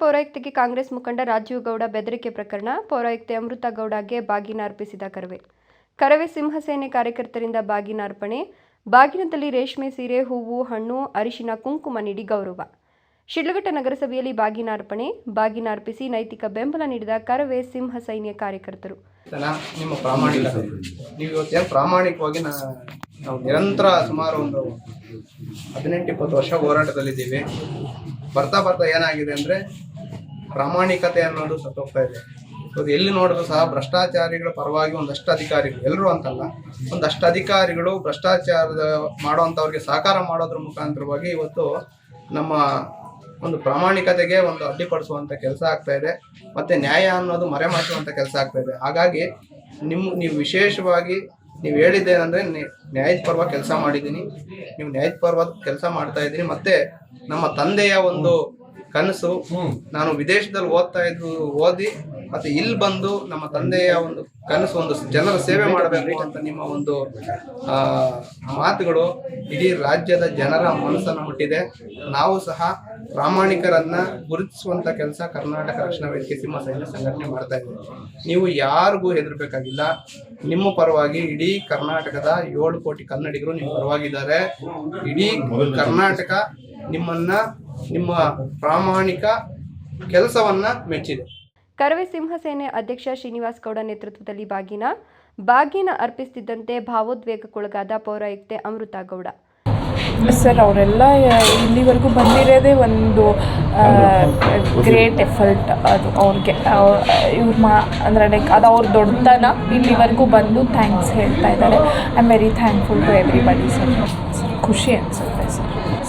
ಪೌರಾಯುಕ್ತೆಗೆ ಕಾಂಗ್ರೆಸ್ ಮುಖಂಡ ರಾಜೀವ್ ಗೌಡ ಬೆದರಿಕೆ ಪ್ರಕರಣ, ಪೌರಾಯುಕ್ತೆ ಅಮೃತ ಗೌಡಗೆ ಬಾಗಿನ ಅರ್ಪಿಸಿದ ಕರವೇ. ಕರವೇ ಸಿಂಹಸೇನೆ ಕಾರ್ಯಕರ್ತರಿಂದ ಬಾಗಿನ ಅರ್ಪಣೆ, ಬಾಗಿನದಲ್ಲಿ ರೇಷ್ಮೆ ಸೀರೆ, ಹೂವು, ಹಣ್ಣು, ಅರಿಶಿನ, ಕುಂಕುಮ ನೀಡಿ ಗೌರವ. ಶಿಡ್ಲಘಟ್ಟ ನಗರಸಭೆಯಲ್ಲಿ ಬಾಗಿನ ಅರ್ಪಣೆ, ಬಾಗಿನ ಅರ್ಪಿಸಿ ನೈತಿಕ ಬೆಂಬಲ ನೀಡಿದ ಕರವೇ ಸಿಂಹ ಸೈನ್ಯ ಕಾರ್ಯಕರ್ತರು. ನಿಮ್ಮ ಪ್ರಾಮಾಣಿಕ ನೀವು ಪ್ರಾಮಾಣಿಕವಾಗಿ ನಾವು ನಿರಂತರ ಸುಮಾರು ಒಂದು ಹದಿನೆಂಟು, ಇಪ್ಪತ್ತು ವರ್ಷ ಹೋರಾಟದಲ್ಲಿದ್ದೀವಿ. ಬರ್ತಾ ಬರ್ತಾ ಏನಾಗಿದೆ ಅಂದರೆ ಪ್ರಾಮಾಣಿಕತೆ ಅನ್ನೋದು ಸತ್ತೋಗ್ತಾ ಇದೆ. ಅದು ಎಲ್ಲಿ ನೋಡಿದ್ರು ಸಹ ಭ್ರಷ್ಟಾಚಾರಿಗಳ ಪರವಾಗಿ ಒಂದಷ್ಟು ಅಧಿಕಾರಿಗಳು, ಎಲ್ಲರೂ ಅಂತಲ್ಲ, ಒಂದಷ್ಟು ಅಧಿಕಾರಿಗಳು ಭ್ರಷ್ಟಾಚಾರದ ಮಾಡುವಂಥವ್ರಿಗೆ ಸಹಕಾರ ಮಾಡೋದ್ರ ಮುಖಾಂತರವಾಗಿ ಇವತ್ತು ನಮ್ಮ ಒಂದು ಪ್ರಾಮಾಣಿಕತೆಗೆ ಒಂದು ಅಡ್ಡಿಪಡಿಸುವಂಥ ಕೆಲಸ ಆಗ್ತಾ ಇದೆ. ಮತ್ತು ನ್ಯಾಯ ಅನ್ನೋದು ಮರೆಮಾಚುವಂಥ ಕೆಲಸ ಆಗ್ತಾ ಇದೆ. ಹಾಗಾಗಿ ನಿಮ್ಮ ನೀವು ವಿಶೇಷವಾಗಿ ನೀವು ಹೇಳಿದ್ದೇನೆಂದ್ರೆ ನ್ಯಾಯದ ಪರ್ವ ಕೆಲಸ ಮಾಡಿದ್ದೀನಿ. ನೀವು ನ್ಯಾಯದ ಪರ್ವ ಕೆಲಸ ಮಾಡ್ತಾ ಇದ್ದೀನಿ. ಮತ್ತೆ ನಮ್ಮ ತಂದೆಯ ಒಂದು ಕನಸು ನಾನು ವಿದೇಶದಲ್ಲಿ ಓದ್ತಾ ಇದ್ದು ಓದಿ ಮತ್ತೆ ಇಲ್ಲಿ ಬಂದು ನಮ್ಮ ತಂದೆಯ ಒಂದು ಕನಸು, ಒಂದು ಜನರ ಸೇವೆ ಮಾಡಬೇಕು ಅಂತ ನಿಮ್ಮ ಒಂದು ಮಾತುಗಳು ಇಡೀ ರಾಜ್ಯದ ಜನರ ಮನಸ್ಸನ್ನು ಮುಟ್ಟಿದೆ. ನಾವು ಸಹ ಪ್ರಾಮಾಣಿಕರನ್ನ ಗುರುತಿಸುವಂತ ಕೆಲಸ ಕರ್ನಾಟಕ ರಕ್ಷಣಾ ವೇದಿಕೆ ಸಿಂಹ ಸಂಘಟನೆ ಮಾಡ್ತಾ ಇದ್ದೀವಿ ನೀವು ಯಾರಿಗೂ ಹೆದರ್ಬೇಕಾಗಿಲ್ಲ. ನಿಮ್ಮ ಪರವಾಗಿ ಇಡೀ ಕರ್ನಾಟಕದ ಏಳು ಕೋಟಿ ಕನ್ನಡಿಗರು ನಿಮ್ಮ ಪರವಾಗಿದ್ದಾರೆ. ಇಡೀ ಕರ್ನಾಟಕ ನಿಮ್ಮನ್ನ, ನಿಮ್ಮ ಪ್ರಾಮಾಣಿಕ ಕೆಲಸವನ್ನ ಮೆಚ್ಚಿದೆ. ಕರವೇ ಸಿಂಹಸೇನೆ ಅಧ್ಯಕ್ಷ ಶ್ರೀನಿವಾಸ್ ಗೌಡ ನೇತೃತ್ವದಲ್ಲಿ ಬಾಗಿನ ಬಾಗಿನ ಅರ್ಪಿಸುತ್ತಿದ್ದಂತೆ ಭಾವೋದ್ವೇಗಕ್ಕೊಳಗಾದ ಪೌರಾಯುಕ್ತೆ ಅಮೃತ ಗೌಡ. ಸರ್, ಅವರೆಲ್ಲ ಇಲ್ಲಿವರೆಗೂ ಬಂದಿರೋದೇ ಒಂದು ಗ್ರೇಟ್ ಎಫರ್ಟ್ ಅದು ಅವ್ರಿಗೆ. ಇವ್ರು ಮಾ, ಅಂದರೆ ಲೈಕ್ ಅದು ಅವ್ರ ದೊಡ್ಡತನ. ಇಲ್ಲಿವರೆಗೂ ಬಂದು ಥ್ಯಾಂಕ್ಸ್ ಹೇಳ್ತಾ ಇದ್ದಾರೆ. I am very thankful to everybody sir, ಖುಷಿ ಅನಿಸುತ್ತೆ.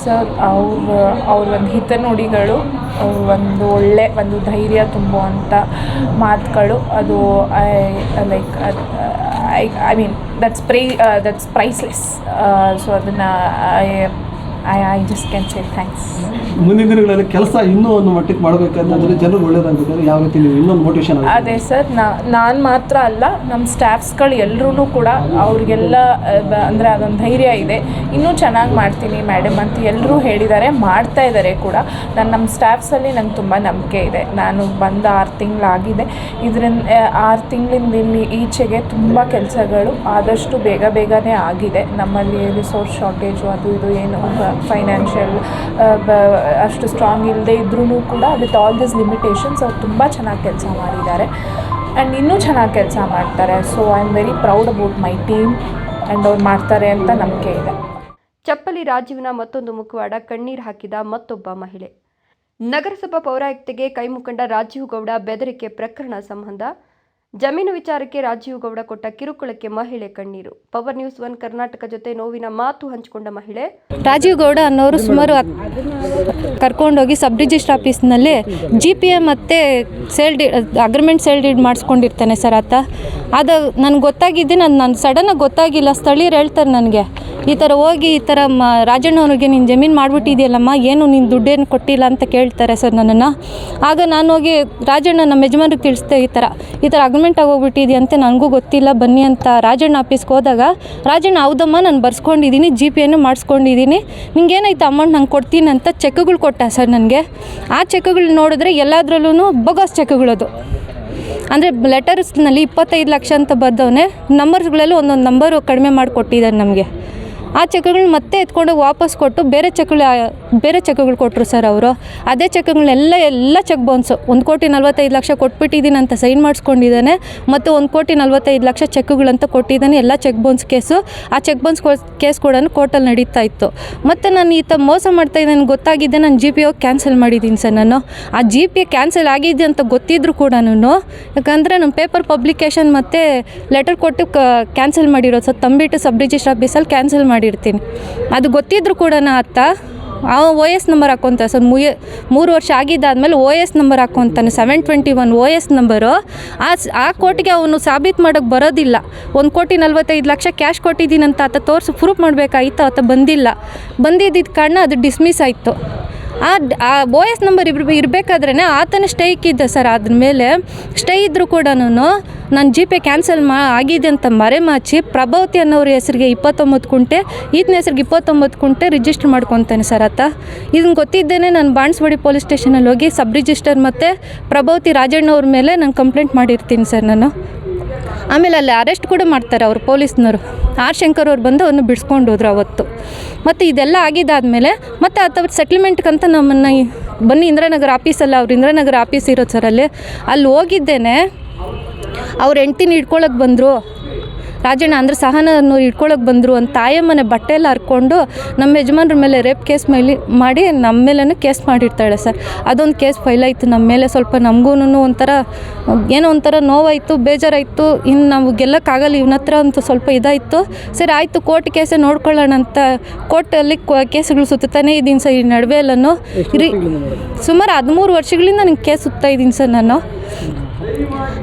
ಸರ್, ಅವ್ರ ಅವ್ರ ಒಂದು ಹಿತನುಡಿಗಳು, ಒಂದು ಒಳ್ಳೆ, ಒಂದು ಧೈರ್ಯ ತುಂಬುವಂಥ ಮಾತುಗಳು. ಅದು like I I mean, that's pri, that's priceless. So ಅದನ್ನು I I just can say thanks ಮುಂದಿನ ದಿನಗಳಲ್ಲಿ ಕೆಲಸ ಇನ್ನೂ ಒಂದು ಮಟ್ಟಕ್ಕೆ ಮಾಡಬೇಕಂತಂದ್ರೆ ಜನರು ಒಳ್ಳೇದಾಗಬೇಕಾದ್ರೆ ಯಾವ ರೀತಿ ನೀವು ಇನ್ನೊಂದು ಮೋಟಿವೇಶನ್ ಅದೇ ಸರ್ ನಾನು ಮಾತ್ರ ಅಲ್ಲ ನಮ್ಮ ಸ್ಟಾಫ್ಸ್ಗಳು ಎಲ್ಲರೂ ಕೂಡ ಅವ್ರಿಗೆಲ್ಲ ಅಂದರೆ ಅದೊಂದು ಧೈರ್ಯ ಇದೆ. ಇನ್ನೂ ಚೆನ್ನಾಗಿ ಮಾಡ್ತೀನಿ ಮೇಡಮ್ ಅಂತ ಎಲ್ಲರೂ ಹೇಳಿದ್ದಾರೆ ಮಾಡ್ತಾ ಇದ್ದಾರೆ ಕೂಡ. ನಾನು ನಮ್ಮ ಸ್ಟಾಫ್ಸಲ್ಲಿ ನಂಗೆ ತುಂಬ ನಂಬಿಕೆ ಇದೆ. ನಾನು ಬಂದ ಆರು ತಿಂಗಳಾಗಿದೆ. ಇದರಿಂದ ಆರು ತಿಂಗಳಿಂದ ಇಲ್ಲಿ ಈಚೆಗೆ ತುಂಬ ಕೆಲಸಗಳು ಆದಷ್ಟು ಬೇಗ ಬೇಗನೆ ಆಗಿದೆ. ನಮ್ಮಲ್ಲಿ ರಿಸೋರ್ಸ್ ಶಾರ್ಟೇಜು ಅದು ಇದು ಏನು ಫೈನಾನ್ಷಿಯಲ್ ಅಷ್ಟು ಸ್ಟ್ರಾಂಗ್ ಇಲ್ಲದೆ ಇದ್ರೂ ಕೂಡ ವಿತ್ ಆಲ್ ದಿಸ್ ಲಿಮಿಟೇಷನ್ಸ್ ಅವ್ರು ತುಂಬ ಚೆನ್ನಾಗಿ ಕೆಲಸ ಮಾಡಿದ್ದಾರೆ. ಆ್ಯಂಡ್ ಇನ್ನೂ ಚೆನ್ನಾಗಿ ಕೆಲಸ ಮಾಡ್ತಾರೆ. So I am very proud about my team and ಅವ್ರು ಮಾಡ್ತಾರೆ ಅಂತ ನಂಬಿಕೆ ಇದೆ. ಚಪ್ಪಲಿ ರಾಜೀವ್ನ ಮತ್ತೊಂದು ಮುಖವಾಡ ಕಣ್ಣೀರು ಹಾಕಿದ ಮತ್ತೊಬ್ಬ ಮಹಿಳೆ. ನಗರಸಭಾ ಪೌರಾಯುಕ್ತಿಗೆ ಕೈ ಮುಖಂಡ ರಾಜೀವ್ ಗೌಡ ಬೆದರಿಕೆ ಪ್ರಕರಣ ಸಂಬಂಧ ಜಮೀನು ವಿಚಾರಕ್ಕೆ ರಾಜೀವ್ ಗೌಡ ಕೊಟ್ಟ ಕಿರುಕುಳಕ್ಕೆ ಮಹಿಳೆ ಕಣ್ಣೀರು. ಪವರ್ ನ್ಯೂಸ್ ಒನ್ ಕರ್ನಾಟಕ ಜೊತೆ ನೋವಿನ ಮಾತು ಹಂಚಿಕೊಂಡ ಮಹಿಳೆ. ರಾಜೀವ್ ಗೌಡ ಅನ್ನೋರು ಸುಮಾರು ಕರ್ಕೊಂಡೋಗಿ ಸಬ್ ರಿಜಿಸ್ಟ್ರ್ ಆಫೀಸ್ನಲ್ಲಿ ಜಿ ಪಿ ಎ ಮತ್ತು sale D agreement sale deed ಮಾಡಿಸ್ಕೊಂಡಿರ್ತಾನೆ ಸರ್ ಆತ. ಅದು ನನಗೆ ಗೊತ್ತಾಗಿದ್ದೆ ನಾನು ನಾನು ಸಡನ್ನಾಗಿ ಗೊತ್ತಾಗಿಲ್ಲ, ಸ್ಥಳೀಯರು ಹೇಳ್ತಾರೆ ನನಗೆ. ಈ ಥರ ಹೋಗಿ ಈ ಥರ ಮ ರಾಜಣ್ಣವ್ರಿಗೆ ನೀನು ಜಮೀನು ಮಾಡಿಬಿಟ್ಟಿದೆಯಲ್ಲಮ್ಮ, ಏನು ನೀನು ದುಡ್ಡೇನು ಕೊಟ್ಟಿಲ್ಲ ಅಂತ ಕೇಳ್ತಾರೆ ಸರ್ ನನ್ನನ್ನು. ಆಗ ನಾನು ಹೋಗಿ ರಾಜಣ್ಣ ನಮ್ಮ ಯಜಮಾನ್ರಿಗೆ ತಿಳಿಸ್ದೆ ಈ ಥರ ಈ ಥರ ಅಗ್ರಿಮೆಂಟ್ ಆಗೋಗ್ಬಿಟ್ಟಿದೆಯಂತೆ ನನಗೂ ಗೊತ್ತಿಲ್ಲ, ಬನ್ನಿ ಅಂತ ರಾಜಣ್ಣ ಆಫೀಸ್ಗೆ ಹೋದಾಗ, ರಾಜಣ್ಣ ಹೌದಮ್ಮ ನಾನು ಬರ್ಸ್ಕೊಂಡಿದ್ದೀನಿ ಜಿ ಪಿ ಎನ್ನು ಮಾಡಿಸ್ಕೊಂಡಿದ್ದೀನಿ, ನಿಂಗೇನಾಯ್ತು ಅಮೌಂಟ್ ನಂಗೆ ಕೊಡ್ತೀನಿ ಅಂತ ಚೆಕ್ಗಳು ಕೊಟ್ಟ ಸರ್ ನನಗೆ. ಆ ಚೆಕ್ಗಳು ನೋಡಿದ್ರೆ ಎಲ್ಲದರಲ್ಲೂ ಬೊಗಸ್ ಚೆಕ್ಗಳದು ಅಂದರೆ ಲೆಟರ್ಸ್ನಲ್ಲಿ ಇಪ್ಪತ್ತೈದು ಲಕ್ಷ ಅಂತ ಬರ್ದವನೇ ನಂಬರ್ಸ್ಗಳಲ್ಲೂ ಒಂದೊಂದು ನಂಬರು ಕಡಿಮೆ ಮಾಡಿಕೊಟ್ಟಿದ್ದಾರೆ ನಮಗೆ. ಆ ಚೆಕ್ಗಳನ್ನ ಮತ್ತೆ ಎತ್ಕೊಂಡೋಗಿ ವಾಪಸ್ ಕೊಟ್ಟು ಬೇರೆ ಚೆಕ್ಗಳು ಬೇರೆ ಚೆಕ್ಗಳು ಕೊಟ್ಟರು ಸರ್ ಅವರು. ಅದೇ ಚೆಕ್ಗಳನ್ನೆಲ್ಲ ಎಲ್ಲ ಚೆಕ್ ಬೌನ್ಸು. ಒಂದು ಕೋಟಿ ನಲ್ವತ್ತೈದು ಲಕ್ಷ ಕೊಟ್ಬಿಟ್ಟಿದ್ದೀನಿ ಅಂತ ಸೈನ್ ಮಾಡಿಸ್ಕೊಂಡಿದ್ದಾನೆ. ಮತ್ತು ಒಂದು ಕೋಟಿ ನಲ್ವತ್ತೈದು ಲಕ್ಷ ಚೆಕ್ಗಳಂತ ಕೊಟ್ಟಿದ್ದಾನೆ ಎಲ್ಲ ಚೆಕ್ ಬೌನ್ಸ್ ಕೇಸು. ಆ ಚೆಕ್ ಬೌನ್ಸ್ ಕೇಸ್ ಕೂಡ ಕೋರ್ಟಲ್ಲಿ ನಡೀತಾ ಇತ್ತು. ಮತ್ತು ನಾನು ಈ ಥರ ಮೋಸ ಮಾಡ್ತಾ ಇದ್ದೀನಿ ಗೊತ್ತಾಗಿದ್ದೆ ನಾನು ಜಿ ಪಿ ಹೋಗಿ ಕ್ಯಾನ್ಸಲ್ ಮಾಡಿದ್ದೀನಿ ಸರ್ ನಾನು. ಆ ಜಿ ಪಿ ಕ್ಯಾನ್ಸಲ್ ಆಗಿದೆ ಅಂತ ಗೊತ್ತಿದ್ರು ಕೂಡ ನಾನು. ಯಾಕಂದರೆ ನಮ್ಮ ಪೇಪರ್ ಪಬ್ಲಿಕೇಶನ್ ಮತ್ತು ಲೆಟರ್ ಕೊಟ್ಟು ಕ್ಯಾನ್ಸಲ್ ಮಾಡಿರೋದು. ಸರ್ ತಂಬಿಟ್ಟು ಸಬ್ ರಿಜಿಸ್ಟ್ರ್ ಆಫೀಸಲ್ಲಿ ಕ್ಯಾನ್ಸಲ್ ಮಾಡಿರ್ತೀನಿ. ಅದು ಗೊತ್ತಿದ್ರು ಕೂಡ ಅತ್ತ, ಆ ಓ ಎಸ್ ನಂಬರ್ ಹಾಕ್ಕೊಂತ ಸರ್ ಮುಯ, ಮೂರು ವರ್ಷ ಆಗಿದ್ದಾದಮೇಲೆ O S number ಹಾಕ್ಕೊಂತಾನೆ seven twenty one O S number ಆ ಸ್- ಆ ಕೋಟಿಗೆ ಅವನು ಸಾಬೀತು ಮಾಡೋಕ್ಕೆ ಬರೋದಿಲ್ಲ. ಒಂದು ಕೋಟಿ ನಲ್ವತ್ತೈದು ಲಕ್ಷ ಕ್ಯಾಶ್ ಕೊಟ್ಟಿದ್ದೀನಂತ ಆತ ತೋರಿಸಿ ಪ್ರೂಫ್ ಮಾಡಬೇಕಾಗಿತ್ತು ಆತ ಬಂದಿಲ್ಲ. ಬಂದಿದ್ದಿದ್ದ ಕಾರಣ ಅದು ಡಿಸ್ಮಿಸ್ ಆಯಿತು. ಆ ಓ ಎಸ್ ನಂಬರ್ ಇಬ್ಬರು ಇರಬೇಕಾದ್ರೆ ಆತನ ಸ್ಟೇ ಇದ್ದ ಸರ್ ಅದ್ರ ಮೇಲೆ ಸ್ಟೇ ಇದ್ದರೂ ಕೂಡ ನನ್ನ ಜಿ ಪೇ ಕ್ಯಾನ್ಸಲ್ ಮಾ, ಆಗಿದೆ ಅಂತ ಮರೆಮಾಚಿ ಪ್ರಭಾವತಿ ಅನ್ನೋರ ಹೆಸರಿಗೆ ಇಪ್ಪತ್ತೊಂಬತ್ತು ಕುಂಟೆ, ಈತನ ಹೆಸರಿಗೆ ಇಪ್ಪತ್ತೊಂಬತ್ತು ಕುಂಟೆ ರಿಜಿಸ್ಟರ್ ಮಾಡ್ಕೊತಾನೆ ಸರ್ ಆತ. ಇದನ್ನು ಗೊತ್ತಿದ್ದೇನೆ ನಾನು ಬಾಣಸ್ವಾಡಿ ಪೊಲೀಸ್ ಸ್ಟೇಷನಲ್ಲಿ ಹೋಗಿ ಸಬ್ ರಿಜಿಸ್ಟರ್ ಮತ್ತು ಪ್ರಭಾವತಿ ರಾಜಣ್ಣವ್ರ ಮೇಲೆ ನಾನು ಕಂಪ್ಲೇಂಟ್ ಮಾಡಿರ್ತೀನಿ ಸರ್ ನಾನು. ಆಮೇಲೆ ಅಲ್ಲಿ ಅರೆಸ್ಟ್ ಕೂಡ ಮಾಡ್ತಾರೆ ಅವರು ಪೊಲೀಸ್ನವರು. ಆರ್ ಶಂಕರ್ ಅವ್ರು ಬಂದು ಅವನ್ನು ಬಿಡಿಸ್ಕೊಂಡು ಹೋದ್ರು ಅವತ್ತು. ಮತ್ತು ಇದೆಲ್ಲ ಆಗಿದ್ದಾದಮೇಲೆ ಮತ್ತು ಅಥವಾ ಸೆಟ್ಲ್ಮೆಂಟ್ಗಂತ ನಮ್ಮನ್ನು ಬನ್ನಿ ಇಂದಿರಾನಗರ ಆಫೀಸಲ್ಲ ಅವ್ರು ಇಂದಿರಾನಗರ ಆಫೀಸ್ ಇರೋದು ಸರ್ ಅಲ್ಲಿ. ಅಲ್ಲಿ ಹೋಗಿದ್ದೇನೆ. ಅವ್ರ ಹೆಂಡ್ತಿನ ಹಿಡ್ಕೊಳಕ್ಕೆ ಬಂದರು. ರಾಜಣ್ಣ ಅಂದ್ರೆ ಸಹನ ಇಟ್ಕೊಳಕ್ಕೆ ಬಂದರು ಅಂತ ತಾಯಮ್ಮನೆ ಬಟ್ಟೆ ಎಲ್ಲ ಹರ್ಕೊಂಡು ನಮ್ಮ ಯಜಮಾನ್ರ ಮೇಲೆ ರೇಪ್ ಕೇಸ್ ಮೇಲೆ ಮಾಡಿ ನಮ್ಮ ಮೇಲೇ ಕೇಸ್ ಮಾಡಿರ್ತಾಳೆ ಸರ್ ಅದೊಂದು ಕೇಸ್ ಫೈಲ್ ಆಯಿತು ನಮ್ಮ ಮೇಲೆ ಸ್ವಲ್ಪ ನಮಗೂನು ಒಂಥರ ಏನೋ ಒಂಥರ ನೋವಾಯಿತು ಬೇಜಾರಾಯಿತು. ಇನ್ನು ನಾವು ಗೆಲ್ಲಕ್ಕಾಗಲ್ಲ ಇವನ ಹತ್ರ ಅಂತೂ ಸ್ವಲ್ಪ ಇದಾಯಿತು. ಸರಿ ಆಯಿತು ಕೋರ್ಟ್ ಕೇಸೇ ನೋಡ್ಕೊಳ್ಳೋಣ ಅಂತ ಕೋರ್ಟಲ್ಲಿ ಕೇಸ್ಗಳು ಸುತ್ತಾನೆ ಇದ್ದೀನಿ ಸರ್ ಈ ನಡುವೆ ಎಲ್ಲನೂ. ಸುಮಾರು ಹದಿಮೂರು ವರ್ಷಗಳಿಂದ ನನಗೆ ಕೇಸ್ ಸುತ್ತಾ ಇದ್ದೀನಿ ಸರ್ ನಾನು.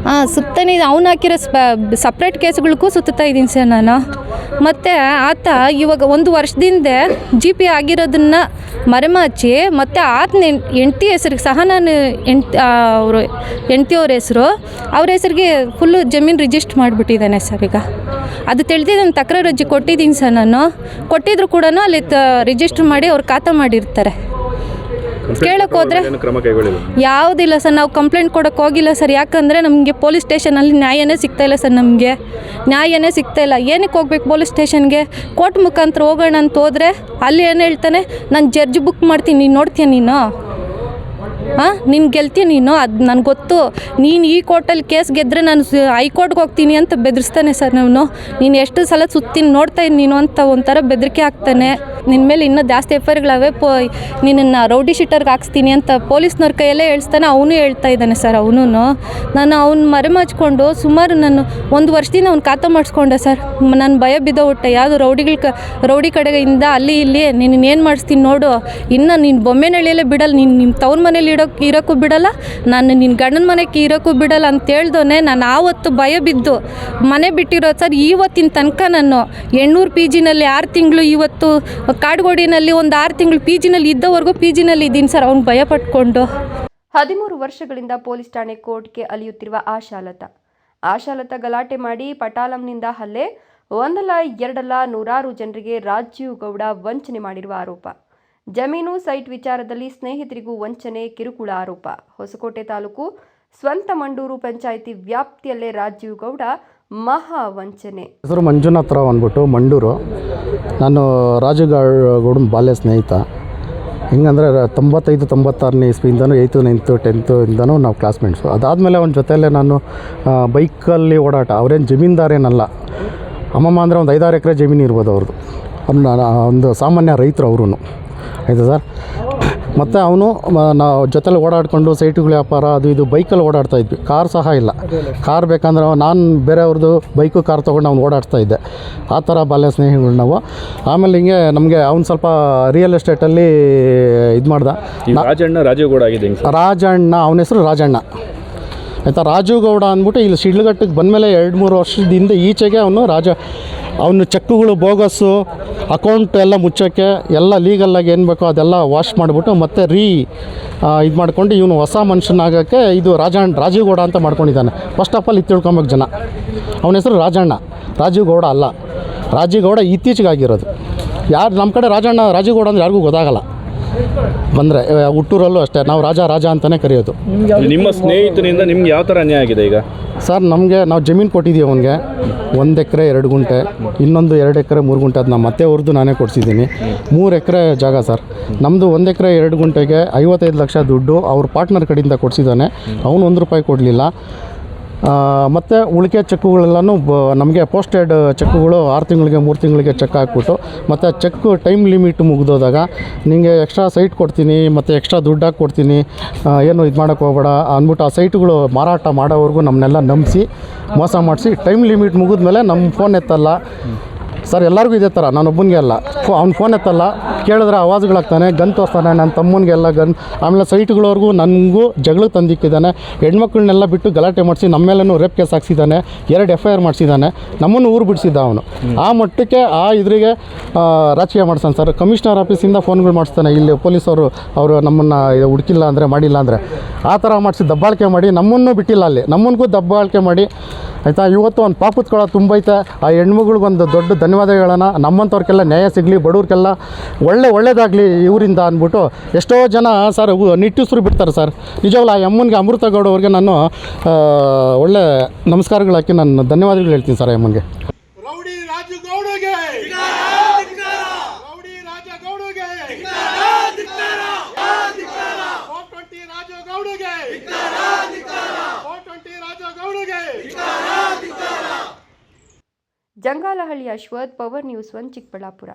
ಹಾಂ ಸುತ್ತಾನೆ ಅವ್ನು ಹಾಕಿರೋ ಸ್ಪ ಸಪ್ರೇಟ್ ಕೇಸ್ಗಳಿಗೂ ಸುತ್ತಾ ಇದ್ದೀನಿ ಸರ್ ನಾನು. ಮತ್ತು ಆತ ಇವಾಗ ಒಂದು ವರ್ಷದಿಂದ ಜಿ ಪಿ ಆಗಿರೋದನ್ನು ಮರೆಮಾಚಿ, ಮತ್ತು ಆತನ ಹೆಂಡ್ತಿ ಹೆಸ್ರಿಗೆ, ಸಹ ನಾನು ಹೆಂಡ್ತಿ ಅವರು ಹೆಂಡ್ತಿಯವ್ರ ಹೆಸರು, ಅವ್ರ ಹೆಸರಿಗೆ ಫುಲ್ಲು ಜಮೀನು ರಿಜಿಸ್ಟ್ ಮಾಡಿಬಿಟ್ಟಿದ್ದಾನೆ ಸರ್ ಈಗ. ಅದು ತಿಳಿದು ನಾನು ತಕರಾರು ಅರ್ಜಿ ಕೊಟ್ಟಿದ್ದೀನಿ ಸರ್ ನಾನು. ಕೊಟ್ಟಿದ್ರು ಕೂಡ ಅಲ್ಲಿ ತ ರಿಜಿಸ್ಟ್ರ್ ಮಾಡಿ ಅವ್ರು ಖಾತಾ ಮಾಡಿರ್ತಾರೆ. ಕೇಳಕ್ಕೆ ಹೋದ್ರೆ ಏನು ಕ್ರಮ ಕೈಗೊಳ್ಳಿಲ್ಲ? ಯಾವುದಿಲ್ಲ ಸರ್ ನಾವು ಕಂಪ್ಲೇಂಟ್ ಕೊಡಕ್ಕೆ ಹೋಗಿಲ್ಲ ಸರ್. ಯಾಕಂದರೆ ನಮಗೆ ಪೊಲೀಸ್ ಸ್ಟೇಷನಲ್ಲಿ ನ್ಯಾಯನೇ ಸಿಗ್ತಾ ಇಲ್ಲ ಸರ್ ನಮಗೆ. ನ್ಯಾಯನೇ ಸಿಗ್ತಾ ಇಲ್ಲ. ಏನಕ್ಕೆ ಹೋಗ್ಬೇಕು ಪೊಲೀಸ್ ಸ್ಟೇಷನ್ಗೆ ಕೋರ್ಟ್ ಮುಖಾಂತರ ಹೋಗೋಣ ಅಂತ ಹೋದರೆ ಅಲ್ಲಿ ಏನು ಹೇಳ್ತಾನೆ? ನಾನು ಜಡ್ಜ್ ಬುಕ್ ಮಾಡ್ತೀನಿ. ನೀನು ನೋಡ್ತೀಯ ನೀನು? ಹಾಂ ನೀನು ಗೆಲ್ತೀಯ ನೀನು? ಅದು ನನಗೆ ಗೊತ್ತು. ನೀನು ಈ ಕೋರ್ಟಲ್ಲಿ ಕೇಸ್ ಗೆದ್ದರೆ ನಾನು ಹೈಕೋರ್ಟ್ಗೆ ಹೋಗ್ತೀನಿ ಅಂತ ಬೆದರಿಸ್ತಾನೆ ಸರ್ ನಾನು ನೀನು ಎಷ್ಟು ಸಲ ಸುತ್ತೀನಿ ನೋಡ್ತಾ ಇದ್ದೀನಿ ನೀನು ಅಂತ ಒಂಥರ ಬೆದರಿಕೆ ಆಗ್ತಾನೆ. ನಿನ್ನ ಮೇಲೆ ಇನ್ನೂ ಜಾಸ್ತಿ ಎಫ್ ಐ ಆರ್ಗಳವೆ ಪೋ, ನಿನ್ನನ್ನು ರೌಡಿ ಶೀಟರ್ಗೆ ಹಾಕ್ಸ್ತೀನಿ ಅಂತ ಪೊಲೀಸ್ನವ್ರ ಕೈಯಲ್ಲೇ ಹೇಳ್ತಾನೆ ಅವನು ಹೇಳ್ತಾ ಇದ್ದಾನೆ ಸರ್ ಅವನು ನಾನು ಅವ್ನ ಮರೆಮಾಚ್ಕೊಂಡು ಸುಮಾರು ನಾನು ಒಂದು ವರ್ಷದಿಂದ ಅವ್ನು ಖಾತಾ ಮಾಡಿಸ್ಕೊಂಡೆ ಸರ್. ನಾನು ಭಯ ಬಿದ್ದೋಗ್ಬಿಟ್ಟೆ ಯಾವುದು ರೌಡಿಗಳ ಕ, ರೌಡಿ ಕಡೆಯಿಂದ ಅಲ್ಲಿ ಇಲ್ಲಿ ನೀನು ಏನು ಮಾಡಿಸ್ತೀನಿ ನೋಡು. ಇನ್ನು ನೀನು ಬೊಮ್ಮೆನಳ್ಳಿಯಲ್ಲೇ ಬಿಡಲ್ಲ, ನೀನು ನಿಮ್ಮ ತವ್ರ ಮನೇಲಿ ಇಡೋಕೆ ಇರೋಕ್ಕೂ ಬಿಡಲ್ಲ, ನಾನು ನಿನ್ನ ಗಂಡನ ಮನೆಗೆ ಇರೋಕ್ಕೂ ಬಿಡಲ್ಲ ಅಂತ ಹೇಳ್ದೋನೆ ನಾನು ಆವತ್ತು ಭಯ ಬಿದ್ದು ಮನೆ ಬಿಟ್ಟಿರೋದು ಸರ್ ಇವತ್ತಿನ ತನಕ ನಾನು. ಎಣ್ಣೂರು ಪಿ ಜಿನಲ್ಲಿ ಆರು ತಿಂಗಳು ಇವತ್ತು ಕಾಡುಗೋಡಿನಲ್ಲಿ ಒಂದು ಆರು ತಿಂಗಳು ಪಿ ಜಿನಲ್ಲಿ ಇದ್ದವರೆಗೂ ಪಿ ಜಿನಲ್ಲಿ ಇದ್ದೀನಿ ಸರ್. ಅವ್ನು ಭಯ ಪಟ್ಕೊಂಡು. ಹದಿಮೂರು ವರ್ಷಗಳಿಂದ ಪೊಲೀಸ್ ಠಾಣೆ ಕೋರ್ಟ್ಗೆ ಅಲಿಯುತ್ತಿರುವ ಆಶಾಲತಾ. ಆಶಾಲತಾ ಗಲಾಟೆ ಮಾಡಿ ಪಟಾಲಂನಿಂದ ಹಲ್ಲೆ ಒಂದಲ್ಲ ಎರಡಲ್ಲ ನೂರಾರು ಜನರಿಗೆ ರಾಜೀವ್ ಗೌಡ ವಂಚನೆ ಮಾಡಿರುವ ಆರೋಪ. ಜಮೀನು ಸೈಟ್ ವಿಚಾರದಲ್ಲಿ ಸ್ನೇಹಿತರಿಗೂ ವಂಚನೆ, ಕಿರುಕುಳ ಆರೋಪ. ಹೊಸಕೋಟೆ ತಾಲೂಕು ಸ್ವಂತ ಮಂಡೂರು ಪಂಚಾಯಿತಿ ವ್ಯಾಪ್ತಿಯಲ್ಲೇ ರಾಜೀವ್ ಗೌಡ ಮಹಾ ವಂಚನೆ. ಹೆಸರು ಮಂಜುನಾಥ್ ರಾವ್ ಅಂದ್ಬಿಟ್ಟು ಮಂಡೂರು. ನಾನು ರಾಜು ಗೌಡನ ಬಾಲ್ಯ ಸ್ನೇಹಿತ. ಹೆಂಗಂದರೆ ತೊಂಬತ್ತೈದು, ತೊಂಬತ್ತಾರನೇ ಇಸ್ವಿಯಿಂದನೂ ಏಯ್ತು, ನೈನ್ತು, ಟೆಂತು ಇಂದನೂ ನಾವು ಕ್ಲಾಸ್ಮೇಟ್ಸು. ಅದಾದಮೇಲೆ ಅವನ ಜೊತೆಯಲ್ಲೇ ನಾನು ಬೈಕಲ್ಲಿ ಓಡಾಟ. ಅವ್ರೇನು ಜಮೀನ್ದಾರೇನಲ್ಲ. ಅಮ್ಮಮ್ಮ ಅಂದರೆ ಒಂದು ಐದಾರು ಎಕರೆ ಜಮೀನು ಇರ್ಬೋದು ಅವ್ರದ್ದು ಒಂದು ಸಾಮಾನ್ಯ ರೈತರು ಅವರು ಆಯಿತಾ ಸರ್? ಮತ್ತು ಅವನು ನಾವು ಜೊತೆಲಿ ಓಡಾಡಿಕೊಂಡು ಸೈಟುಗಳ ವ್ಯಾಪಾರ ಅದು ಇದು ಬೈಕಲ್ಲಿ ಓಡಾಡ್ತಾ ಇದ್ವಿ. ಕಾರ್ ಸಹ ಇಲ್ಲ. ಕಾರ್ ಬೇಕಂದ್ರೆ ನಾನು ಬೇರೆಯವ್ರದ್ದು ಬೈಕು ಕಾರ್ ತೊಗೊಂಡು ಅವ್ನು ಓಡಾಡ್ತಾ ಇದ್ದೆ. ಆ ಥರ ಬಾಲ್ಯ ಸ್ನೇಹಿಗಳು ನಾವು. ಆಮೇಲೆ ಹಿಂಗೆ ನಮಗೆ ಅವ್ನು ಸ್ವಲ್ಪ ರಿಯಲ್ ಎಸ್ಟೇಟಲ್ಲಿ ಇದು ಮಾಡ್ದ. ರಾಜಣ್ಣ ರಾಜೀವ್ ಗೌಡ ಆಗಿದೆ ರಾಜಣ್ಣ ಅವನ ಹೆಸರು ರಾಜಣ್ಣ. ಆಯಿತಾ ರಾಜು ಗೌಡ ಅಂದ್ಬಿಟ್ಟು ಇಲ್ಲಿ ಶಿಡ್ಲಘಟ್ಟಕ್ಕೆ ಬಂದಮೇಲೆ ಎರಡು ಮೂರು ವರ್ಷದಿಂದ ಈಚೆಗೆ ಅವನು ರಾಜ, ಅವನು ಚೆಕ್ಗಳು ಬೋಗಸ್ಸು ಅಕೌಂಟ್ ಎಲ್ಲ ಮುಚ್ಚೋಕ್ಕೆ, ಎಲ್ಲ ಲೀಗಲ್ಲಾಗಿ ಏನು ಬೇಕೋ ಅದೆಲ್ಲ ವಾಶ್ ಮಾಡಿಬಿಟ್ಟು ಮತ್ತೆ ರೀ ಇದು ಮಾಡ್ಕೊಂಡು ಇವನು ಹೊಸ ಮನುಷ್ಯನಾಗೋಕ್ಕೆ ಇದು ರಾಜಣ್ಣ ರಾಜೀವ್ ಗೌಡ ಅಂತ ಮಾಡ್ಕೊಂಡಿದ್ದಾನೆ. ಫಸ್ಟ್ ಆಫ್ ಆಲ್ ಇತ್ತು ತಿಳ್ಕೊಬೇಕು ಜನ. ಅವನ ಹೆಸರು ರಾಜಣ್ಣ. ರಾಜೀವ್ ಗೌಡ ಅಲ್ಲ. ರಾಜೀವ್ ಗೌಡ ಇತ್ತೀಚೆಗೆ ಆಗಿರೋದು. ಯಾರು ನಮ್ಮ ಕಡೆ ರಾಜಣ್ಣ, ರಾಜೀವ್ ಗೌಡ ಅಂದ್ರೆ ಯಾರಿಗೂ ಗೊತ್ತಾಗಲ್ಲ. ಬಂದರೆ ಹುಟ್ಟೂರಲ್ಲೂ ಅಷ್ಟೇ ನಾವು ರಾಜ ರಾಜ ಅಂತಲೇ ಕರೆಯೋದು. ನಿಮ್ಮ ಸ್ನೇಹಿತನಿಂದ ನಿಮ್ಗೆ ಯಾವ ಥರ ಅನ್ಯಾಯ ಆಗಿದೆ ಈಗ? ಸರ್ ನಮಗೆ ನಾವು ಜಮೀನು ಕೊಟ್ಟಿದ್ದೀವಿ ಅವನಿಗೆ ಒಂದು ಎಕರೆ ಎರಡು ಗುಂಟೆ ಇನ್ನೊಂದು ಎರಡು ಎಕರೆ ಮೂರು ಗುಂಟೆ ಅದು ನಮ್ಮ ಮತ್ತೆ ಅವ್ರದ್ದು ನಾನೇ ಕೊಡಿಸಿದ್ದೀನಿ. ಮೂರು ಎಕರೆ ಜಾಗ ಸರ್. ನಮ್ಮದು ಒಂದು ಎಕರೆ ಎರಡು ಗುಂಟೆಗೆ ಐವತ್ತೈದು ಲಕ್ಷ ದುಡ್ಡು ಅವ್ರ ಪಾರ್ಟ್ನರ್ ಕಡೆಯಿಂದ ಕೊಡಿಸಿದ್ದಾನೆ. ಅವನು ಒಂದು ರೂಪಾಯಿ ಕೊಡಲಿಲ್ಲ. ಮತ್ತು ಉಳಿಕೆ ಚೆಕ್ಗಳೆಲ್ಲನೂ ಬ, ನಮಗೆ ಪೋಸ್ಟೆಡ್ ಚೆಕ್ಗಳು ಆರು ತಿಂಗಳಿಗೆ, ಮೂರು ತಿಂಗಳಿಗೆ ಚೆಕ್ ಹಾಕ್ಬಿಟ್ಟು, ಮತ್ತು ಚೆಕ್ ಟೈಮ್ ಲಿಮಿಟ್ ಮುಗಿದೋದಾಗ ನಿಮಗೆ ಎಕ್ಸ್ಟ್ರಾ ಸೈಟ್ ಕೊಡ್ತೀನಿ, ಮತ್ತು ಎಕ್ಸ್ಟ್ರಾ ದುಡ್ಡು ಹಾಕಿ ಕೊಡ್ತೀನಿ ಏನು ಇದು ಮಾಡೋಕ್ಕೆ ಹೋಗಬೇಡ ಅಂದ್ಬಿಟ್ಟು ಆ ಸೈಟ್ಗಳು ಮಾರಾಟ ಮಾಡೋವರೆಗೂ ನಮ್ಮನ್ನೆಲ್ಲ ನಂಬಿಸಿ ಮೋಸ ಮಾಡಿಸಿ, ಟೈಮ್ ಲಿಮಿಟ್ ಮುಗಿದ್ಮೇಲೆ ನಮ್ಮ ಫೋನ್ ಎತ್ತಲ್ಲ. ಸರ್, ಎಲ್ಲರಿಗೂ ಇದೇ ಥರ. ನಾನೊಬ್ಬನಿಗೆ ಅಲ್ಲ. ಫೋ, ಅವ್ನು ಫೋನ್ ಎತ್ತಲ್ಲ. ಕೇಳಿದ್ರೆ ಆವಾಜ್ಗಳಾಗ್ತಾನೆ, ಗನ್ ತೋರಿಸ್ತಾನೆ. ನನ್ನ ತಮ್ಮನಿಗೆಲ್ಲ ಗನ್, ಆಮೇಲೆ ಸೈಟ್ಗಳವ್ರಿಗೂ ನನಗೂ ಜಗಳ ತಂದಿಕ್ಕಿದ್ದಾನೆ. ಹೆಣ್ಮಕ್ಳನ್ನೆಲ್ಲ ಬಿಟ್ಟು ಗಲಾಟೆ ಮಾಡಿಸಿ ನಮ್ಮೇಲೂ ರೇಪ್ ಕೇಸ್ ಹಾಕ್ಸಿದ್ದಾನೆ. ಎರಡು ಎಫ್ ಐ ಆರ್ ಮಾಡಿಸಿದ್ದಾನೆ. ನಮ್ಮನ್ನು ಊರು ಬಿಡಿಸಿದ್ದ ಅವನು. ಆ ಮಟ್ಟಕ್ಕೆ ಆ ಇದ್ರಿಗೆ ರಾಜಕೀಯ ಮಾಡ್ತಾನೆ ಸರ್. ಕಮಿಷನರ್ ಆಫೀಸಿಂದ ಫೋನ್ಗಳು ಮಾಡಿಸ್ತಾನೆ. ಇಲ್ಲಿ ಪೊಲೀಸವರು, ಅವರು ನಮ್ಮನ್ನು ಇದು ಹುಡುಕಿಲ್ಲ ಅಂದರೆ, ಮಾಡಿಲ್ಲ ಅಂದರೆ. ಆ ಥರ ಮಾಡಿಸಿ ದಬ್ಬಾಳಿಕೆ ಮಾಡಿ ನಮ್ಮನ್ನು ಬಿಟ್ಟಿಲ್ಲ ಅಲ್ಲಿ. ನಮ್ಮನಿಗೂ ದಬ್ಬಾಳಿಕೆ ಮಾಡಿ ಆಯಿತಾ? ಇವತ್ತು ಒಂದು ಪಾಪುತ್ಕೊಳ ತುಂಬೈತೆ. ಆ ಹೆಣ್ಮಗಳಿಗೊಂದು ದೊಡ್ಡ ಧನ್ಯವಾದಗಳನ್ನು. ನಮ್ಮಂಥವ್ರಿಗೆಲ್ಲ ನ್ಯಾಯ ಸಿಗಲಿ ಬಡವ್ರಿಗೆಲ್ಲ ಒಳ್ಳೆ ಒಳ್ಳೇದಾಗಲಿ ಇವರಿಂದ ಅಂದ್ಬಿಟ್ಟು ಎಷ್ಟೋ ಜನ ಸರ್ ನಿಟ್ಟುಸ್ರು ಬಿಡ್ತಾರೆ ಸರ್. ನಿಜವಾಗ್ಲೂ ಆ ಯಮ್ಮನಿಗೆ ಅಮೃತ ಗೌಡವ್ರಿಗೆ ನಾನು ಒಳ್ಳೆ ನಮಸ್ಕಾರಗಳು ಹಾಕಿ ನಾನು ಧನ್ಯವಾದಗಳು ಹೇಳ್ತೀನಿ ಸರ್ ಯಮ್ಮನಿಗೆ ರೌಡಿ ರಾಜು ಗೌಡಗೆ ರೌಡಿ ರಾಜ ಗೌಡಗೆ ಫೋರ್ ಟ್ವೆಂಟಿ ರಾಜು ಗೌಡಗೆ ಫೋರ್ ಟ್ವೆಂಟಿ ರಾಜ ಗೌಡಗೆ Jangalahalli Ashwath power news one Chikkaballapur.